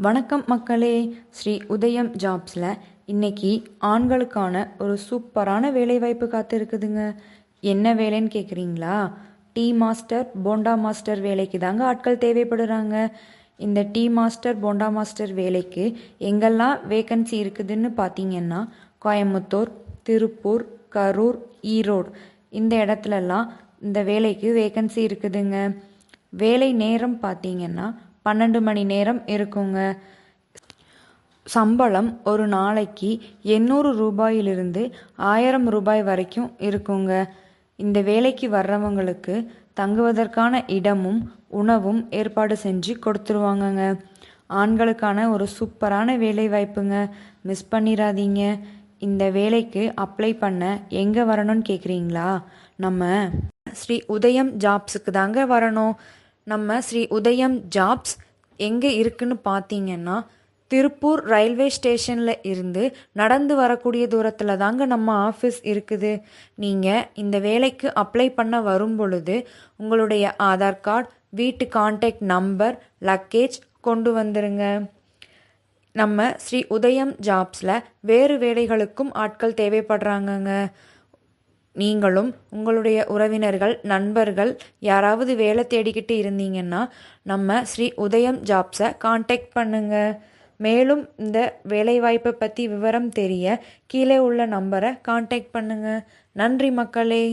வணக்கம் மக்களே. ஸ்ரீ உதயம் ஜாப்ஸில் இன்னைக்கு ஆண்களுக்கான ஒரு சூப்பரான வேலைவாய்ப்பு காத்திருக்குதுங்க. என்ன வேலைன்னு கேட்குறீங்களா டீ மாஸ்டர் போண்டா மாஸ்டர் வேலைக்கு தாங்க ஆட்கள் தேவைப்படுறாங்க. இந்த டீ மாஸ்டர் போண்டா மாஸ்டர் வேலைக்கு எங்கெல்லாம் வேக்கன்சி இருக்குதுன்னு பார்த்தீங்கன்னா கோயம்புத்தூர் திருப்பூர் கரூர் ஈரோடு. இந்த இடத்துலலாம் இந்த வேலைக்கு வேக்கன்சி இருக்குதுங்க. வேலை நேரம் பார்த்தீங்கன்னா பன்னெண்டு மணி நேரம் இருக்குங்க. சம்பளம் ஒரு நாளைக்கு எண்ணூறு ரூபாயிலிருந்து ஆயிரம் ரூபாய் வரைக்கும் இருக்குங்க. இந்த வேலைக்கு வர்றவங்களுக்கு தங்குவதற்கான இடமும் உணவும் ஏற்பாடு செஞ்சு கொடுத்துருவாங்கங்க. ஆண்களுக்கான ஒரு சூப்பரான வேலை வாய்ப்புங்க. மிஸ் பண்ணிடாதீங்க இந்த வேலைக்கு அப்ளை பண்ண எங்கே வரணும்னு கேட்குறீங்களா நம்ம ஸ்ரீ உதயம் ஜாப்ஸுக்கு தாங்க வரணும். நம்ம ஸ்ரீ உதயம் ஜாப்ஸ் எங்கே இருக்குன்னு பார்த்தீங்கன்னா திருப்பூர் ரயில்வே ஸ்டேஷனில் இருந்து நடந்து வரக்கூடிய தூரத்தில் தாங்க நம்ம ஆஃபீஸ் இருக்குது. நீங்கள் இந்த வேலைக்கு அப்ளை பண்ண வரும் பொழுது உங்களுடைய ஆதார் கார்டு வீட்டு கான்டாக்ட் நம்பர் லக்கேஜ் கொண்டு வந்துருங்க. நம்ம ஸ்ரீ உதயம் ஜாப்ஸில் வேறு வேலைகளுக்கும் ஆட்கள் தேவைப்படுறாங்கங்க. நீங்களும் உங்களுடைய உறவினர்கள் நண்பர்கள் யாராவது வேலை தேடிக்கிட்டு இருந்தீங்கன்னா நம்ம ஸ்ரீ உதயம் ஜாப்ஸை காண்டாக்ட் பண்ணுங்க. மேலும் இந்த வேலைவாய்ப்பை பற்றி விவரம் தெரிய கீழே உள்ள நம்பரை காண்டாக்ட் பண்ணுங்க. நன்றி மக்களே.